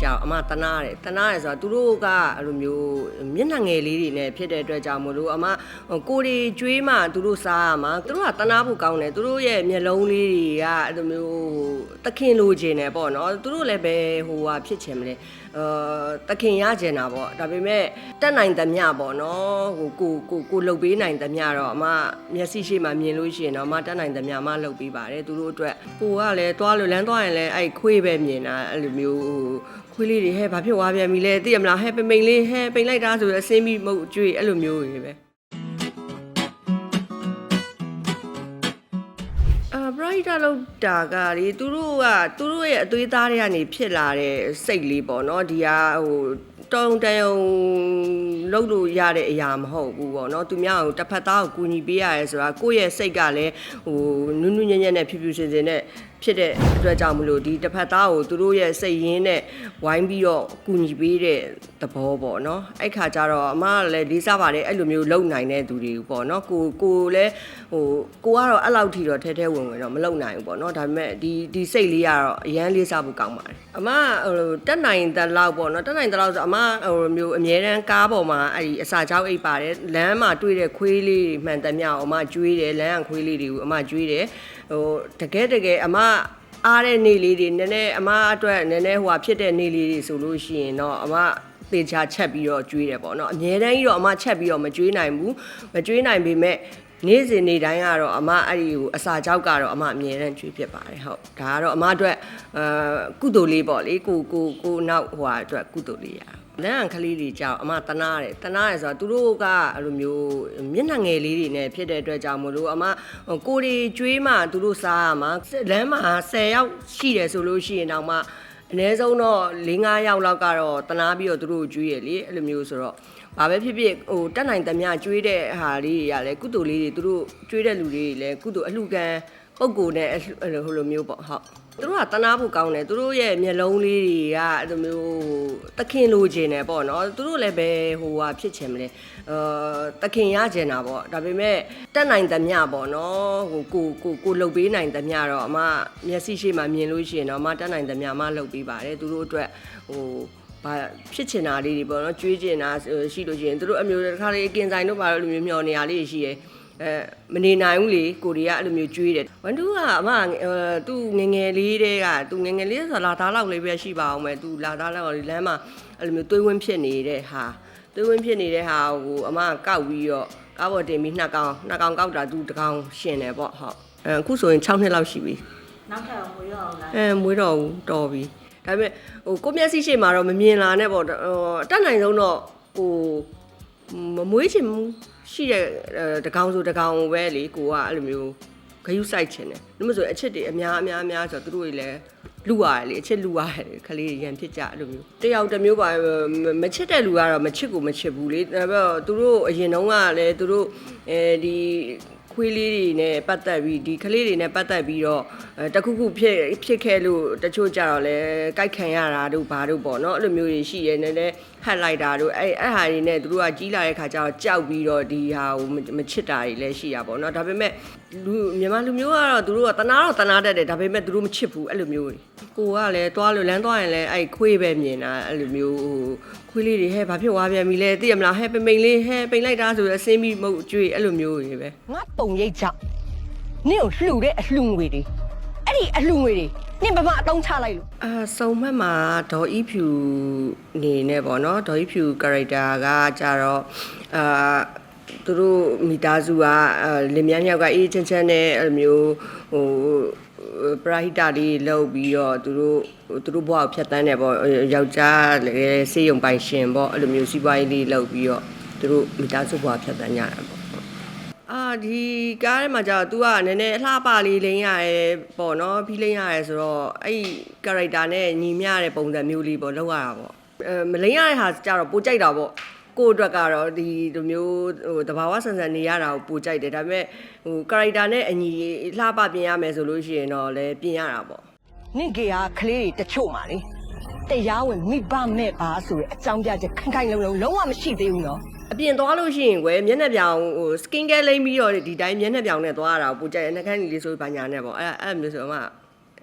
ကြောက်အမတနာတယ်တနာတယ်ဆိုတာသူတို့ကအဲ့လိုမျိုးမျက်နှာငယ်လေးတွေနဲ့ဖြစ်တဲ့အတွက်ကြောင့်မလို့အမကိုရီကျွေးမှသူတို့စားရမှာသူတို့ကတနာဖို့ကောင်းတယ်သူတို့ရဲ့မျက်လုံးလေးတွေကအဲ့လိုမျိုးတခင်လိုချင်တယ်ပေါ့နော်သူတို့လည်းပဲဟိုဟာဖြစ်ချင်မလဲအာ တခင်ရချင်တာပေါ့ဒါပေမဲ့တက်နိုင်သမျှပေါ့နော်ဟိုကိုကိုကိုလှုပ်ပေးနိုင်သမျှတော့အမမျက်စိရှိမှမြင်လို့ရှိရင်တော့အမတက်နိုင်သမျှအမလှုပ်ပေးပါတယ်သူတို့အတွက်ကိုကလည်းသွားလို့လမ်းသွားရင်လည်းအဲ့ခွေးပဲမြင်တာအဲ့လိုမျိုးဟိုခွေးလေးတွေဟဲ့ဘာဖြစ်သွားပြန်ပြီလဲသိရမလားဟဲ့ပိန်ပိန်လေးဟဲ့ပိန်လိုက်တာဆိုရအစင်းပြီးမဟုတ်ကြွေအဲ့လိုမျိုးတွေပဲ အာ brighter လောက်တာကလေသူတို့ကသူတို့ရဲ့အသွေးသားတွေကနေဖြစ်လာတဲ့စိတ်လေးပေါ့နော်ဒီကဟိုတုံတယုံလုံးလို့ရတဲ့အရာမဟုတ်ဘူးပေါ့နော်သူများကိုတစ်ဖက်သားကိုကူညီပေးရရဲဆိုတာကိုယ့်ရဲ့စိတ်ကလည်းဟိုနုနုညံ့ညံ့နဲ့ဖြူဖြူစင်စင်နဲ့ ဖြစ်တဲ့အတွက်ကြောင့်မလို့ဒီတစ်ဖက်သားကိုသူတို့ရဲ့စိတ်ရင်းနဲ့ဝိုင်းပြီးတော့ကူညီပေးတဲ့သဘောပေါ့နော်အဲ့ခါကျတော့အမကလည်းလေးစားပါတယ်အဲ့လိုမျိုးလုံနိုင်တဲ့သူတွေပေါ့နော်ကိုကိုလည်းဟိုကိုကတော့အဲ့လောက်ထိတော့ထဲထဲဝင်ဝင်တော့မလုံနိုင်ဘူးပေါ့နော်ဒါပေမဲ့ဒီဒီစိတ်လေးကတော့အရန်လေးစားဖို့ကောင်းပါတယ်အမဟိုတက်နိုင်တဲ့လောက်ပေါ့နော်တက်နိုင်တဲ့လောက်ဆိုအမဟိုမျိုးအမြဲတမ်းကားပေါ်မှာအဲ့ဒီအစာကြောက်အိတ်ပါတယ်လမ်းမှာတွေ့တဲ့ခွေးလေးတွေမှန်တယ်မြောက်အမကျွေးတယ်လမ်းကခွေးလေးတွေကိုအမကျွေးတယ်ဟိုတကယ်တကယ်အမအားတဲ့နေလေးတွေနည်းနည်းအမအတွက်နည်းနည်းဟိုဟာဖြစ်တဲ့နေလေးတွေဆိုလို့ရှိရင်တော့အမသေချာချက်ပြီးတော့ကျွေးတယ်ပေါ့နော်အများတန်းကြီးတော့အမချက်ပြီးတော့မကျွေးနိုင်ဘူးမကျွေးနိုင်ပေမဲ့နေ့စဉ်နေ့တိုင်းကတော့အမအဲ့ဒီဟိုအစာကြောက်ကတော့အမအမြဲတမ်းကျွေးဖြစ်ပါတယ်ဟုတ်ဒါကတော့အမအတွက်အာကုသိုလ်လေးပေါ့လေကိုကိုကိုနောက်ဟိုဟာအတွက်ကုသိုလ်လေးရ လမ်းကလေးတွေကြောက်အမတနာတယ်တနာတယ်ဆိုတာသူတို့ကအဲ့လိုမျိုးမျက်နှာငယ်လေးတွေနဲ့ဖြစ်တဲ့အတွက်ကြောင့်မလို့အမကိုရီကျွေးမှသူတို့စားရမှာလမ်းမှာ10ယောက်ရှိတယ်ဆိုလို့ရှိရင်တော့မှအနည်းဆုံးတော့4-5ယောက်လောက်ကတော့တနာပြီးတော့သူတို့ကျွေးရလေအဲ့လိုမျိုးဆိုတော့ဘာပဲဖြစ်ဖြစ်ဟိုတက်နိုင်သမျှကျွေးတဲ့ဟာလေးတွေကလည်းကုသိုလ်လေးတွေသူတို့ကျွေးတဲ့လူတွေလည်းကုသိုလ်အလှခံ ပုံကိုယ်နဲ့အဲ့လိုဟိုလိုမျိုးပေါ့ဟုတ်သူတို့ကတနာဖို့ကောင်းတယ်သူတို့ရဲ့မျက်လုံးလေးတွေကအဲ့လိုမျိုးတခင်လိုချင်တယ်ပေါ့နော်သူတို့လည်းပဲဟိုဟာဖြစ်ချင်မလဲအာတခင်ရချင်တာပေါ့ဒါပေမဲ့တက်နိုင်သမျှပေါ့နော်ဟိုကိုကိုကိုလှုပ်ပေးနိုင်သမျှတော့အမမျက်စိရှိမှမြင်လို့ရှိရင်တော့အမတက်နိုင်သမျှအမလှုပ်ပေးပါတယ်သူတို့အတွက်ဟိုဘာဖြစ်ချင်တာလေးတွေပေါ့နော်ကြွေးချင်တာရှိလို့ရှိရင်တို့အမျိုးတစ်ခါလေးအကင်ဆိုင်တို့ဘာလို့လိုမျိုးမျောနေရလေးရှိရဲ အဲမနေနိုင်ဘူးလေကိုရီးယားအဲ့လိုမျိုးကြွေးတယ်ဝန်တူကအမသူငငယ်လေးတဲကသူငငယ်လေးဆိုလာသားလောက်လေးပဲရှိပါအောင်မယ်သူလာသားလောက်လမ်းမှာအဲ့လိုမျိုးသွေးဝင်းဖြစ်နေတဲ့ဟာသွေးဝင်းဖြစ်နေတဲ့ဟာကိုအမကောက်ပြီးတော့ကားပေါ်တင်ပြီးနှစ်ကောင်နှစ်ကောင်ကောက်တာသူတစ်ကောင်ရှင်တယ်ပေါ့ဟုတ်အဲအခုဆိုရင်6နှစ်လောက်ရှိပြီနောက်ထပ်မွေးတော့လားအဲမွေးတော့ဘူးတော်ပြီဒါပေမဲ့ဟိုကိုမျက်စိရှိမှာတော့မမြင်လာနဲ့ပေါ့ဟိုအတက်နိုင်ဆုံးတော့ဟိုမမွေးချင်ဘူး ရှိတဲ့အဲတကောင်ဆိုတကောင်ပဲလေကိုကအဲ့လိုမျိုးဂယုစိုက်ချင်တယ်ဒါမှမဟုတ်ဆိုအချစ်တွေအများအများအများဆိုတော့သူတို့တွေလည်းလူရတယ်လေအချစ်လူရတယ်ခလေးရန်ဖြစ်ကြအဲ့လိုမျိုးတယောက်တစ်မျိုးပါမမချစ်တဲ့လူကတော့မချစ်ကိုမချစ်ဘူးလေဒါပေမဲ့သူတို့အရင်တုန်းကလည်းသူတို့အဲဒီခွေးလေးတွေနဲ့ပတ်သက်ပြီးဒီကလေးတွေနဲ့ပတ်သက်ပြီးတော့အဲတခုခုဖြစ်ဖြစ်ခဲ့လို့တချို့ကြတော့လဲကြိုက်ခံရတာတို့ဘာတို့ပေါ့နော်အဲ့လိုမျိုးတွေရှိရဲနည်းနည်း ဟတ်လိုက်တာတို့အဲ့အဲ့ဟာတွေနဲ့သူတို့ကကြီးလာတဲ့ခါကျတော့ကြောက်ပြီးတော့ဒီဟာကိုမမချစ်တာတွေလည်းရှိရပါတော့ဒါပေမဲ့လူမြန်မာလူမျိုးကတော့သူတို့ကတနာတော့တနာတတ်တယ်ဒါပေမဲ့သူတို့မချစ်ဘူးအဲ့လိုမျိုးတွေကိုကလည်းသွားလို့လမ်းသွားရင်လည်းအဲ့ခွေးပဲမြင်တာအဲ့လိုမျိုးဟိုခွေးလေးတွေဟဲ့ဘာဖြစ်သွားပြန်ပြီလဲသိရမလားဟဲ့ပိန်ပိန်လေးဟဲ့ပိန်လိုက်တာဆိုရအစင်းပြီးမဟုတ်ကြွေအဲ့လိုမျိုးတွေပဲငါပုံရိပ်ကြောင့်နင့်ကိုလှူတဲ့အလှူငွေတွေ အဲ့ဒီအလှူငွေတွေနင့်ဘာမှအတုံးချလိုက်လို့အာစုံမှတ်မှာဒေါ်ဤဖြူနေနဲ့ပေါ့နော်ဒေါ်ဤဖြူ character ကကြတော့အာသူတို့မိသားစုကအာလင်မြန်းမြောက်ကအေးချမ်းချမ်းနဲ့အဲ့လိုမျိုးဟိုပရာဟိတလေးလုပ်ပြီးတော့သူတို့သူတို့ဘဝကိုဖြတ်တန်းတယ်ပေါ့ယောက်ျားလည်းစေးရုံပိုင်ရှင်ပေါ့အဲ့လိုမျိုးစီးပွားရေးလေးလုပ်ပြီးတော့သူတို့မိသားစုဘဝဖြတ်တန်းကြတာပေါ့အာ ဒီကားထဲမှာကြာ तू ကနည်းနည်းအလှပလေးလိမ့်ရတယ်ပေါ့နော်ဖီးလိမ့်ရတယ်ဆိုတော့အဲ့ဒီ character နဲ့ညီမျှတဲ့ပုံစံမျိုးလေးပေါ့လောက်ရတာပေါ့အဲမလိမ့်ရတဲ့ဟာကြာတော့ပိုကြိုက်တာပေါ့ကိုယ့်အတွက်ကတော့ဒီလိုမျိုးဟိုတဘာဝဆန်ဆန်နေရတာကိုပိုကြိုက်တယ်ဒါပေမဲ့ဟို character နဲ့အညီလှပပြင်ရမယ်ဆိုလို့ရှိရင်တော့လည်းပြင်ရတာပေါ့နင့်ကေဟာကလေးတွေတချို့မှာလေ တရားဝင်မိဘမဲ့ပါဆိုတဲ့အကြောင်းပြချက်ခိုင်ခိုင်လုံလုံလုံးဝမရှိသေးဘူးနော်အပြင်သွားလို့ရှိရင်ကွယ်မျက်နှာပြောင်ဟို skin care လိမ့်ပြီးတော့ဒီတိုင်းမျက်နှာပြောင်နဲ့သွားရတာကိုပိုကြိုက်တယ်နှာခမ်းလေးလေးဆိုဘာညာနဲ့ပေါ့အဲ့ဒါအဲ့လိုမျိုးဆိုတော့မှ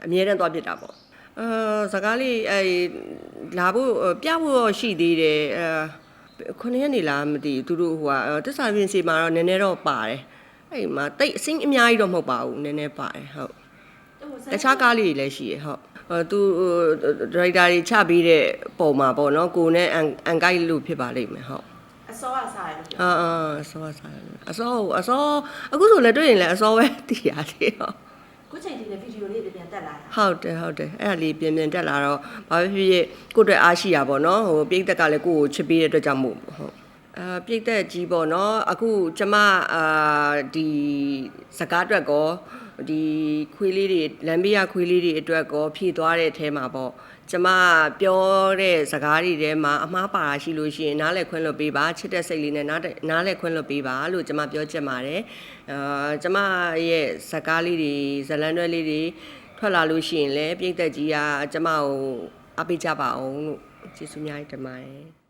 အမြဲတမ်းသွားဖြစ်တာပေါ့အာစကားလေးအဲလာဖို့ပြဖို့တော့ရှိသေးတယ်အဲခုနှစ်ရက်နေလားမသိဘူးသူတို့ဟိုကတစ္ဆာပြင်စီမှာတော့နည်းနည်းတော့ပါတယ်အဲ့မှာတိတ်အစင်းအများကြီးတော့မဟုတ်ပါဘူးနည်းနည်းပါတယ်ဟုတ် တခြားကားလေးတွေလည်းရှိရဟုတ်ဟိုသူဒရိုက်တာတွေချပေးတဲ့ပုံမှာပေါ့နော်ကိုနဲ့အန်အန်ကိုက်လို့ဖြစ်ပါလိမ့်မယ်ဟုတ်အစောကစားရလို့ပြောအာအာအစောစားတယ်အစောအစောအခုဆိုလည်းတွေ့ရင်လည်းအစောပဲတည်ရတယ်ဟုတ်ခုချိန်ဒီလည်းဗီဒီယိုလေးတွေပြန်တက်လာတာဟုတ်တယ်ဟုတ်တယ်အဲ့ဒါလေးပြင်ပြင်တက်လာတော့ဘာဖြစ်ဖြစ်ရဲ့ကိုယ့်အတွက်အားရှိရပါတော့ဟိုပြိတ္တကလည်းကိုယ့်ကိုချစ်ပေးတဲ့အတွက်ကြောင့်မို့ဟုတ်အာပြိတ္တကြီးပေါ့နော်အခုကျမအာဒီစကားအတွက်ကော ဒီခွေးလေးတွေလမ်းဘေးကခွေးလေးတွေအတွက်ကောဖြည့်သွားတဲ့အထဲမှာပေါ့ကျမပြောတဲ့စကားတွေထဲမှာအမှားပါတာရှိလို့ရှိရင်နားလည်ခွင့်လွတ်ပေးပါချစ်တဲ့စိတ်လေးနဲ့နားတဲ့နားလည်ခွင့်လွတ်ပေးပါလို့ကျမပြောချင်ပါတယ်အာကျမရဲ့စကားလေးတွေဇလန်းတွဲလေးတွေထွက်လာလို့ရှိရင်လည်းပြိတ္တကြီးကကျမကိုအားပေးကြပါအောင်လို့ကျေးဇူးများတင်ပါတယ်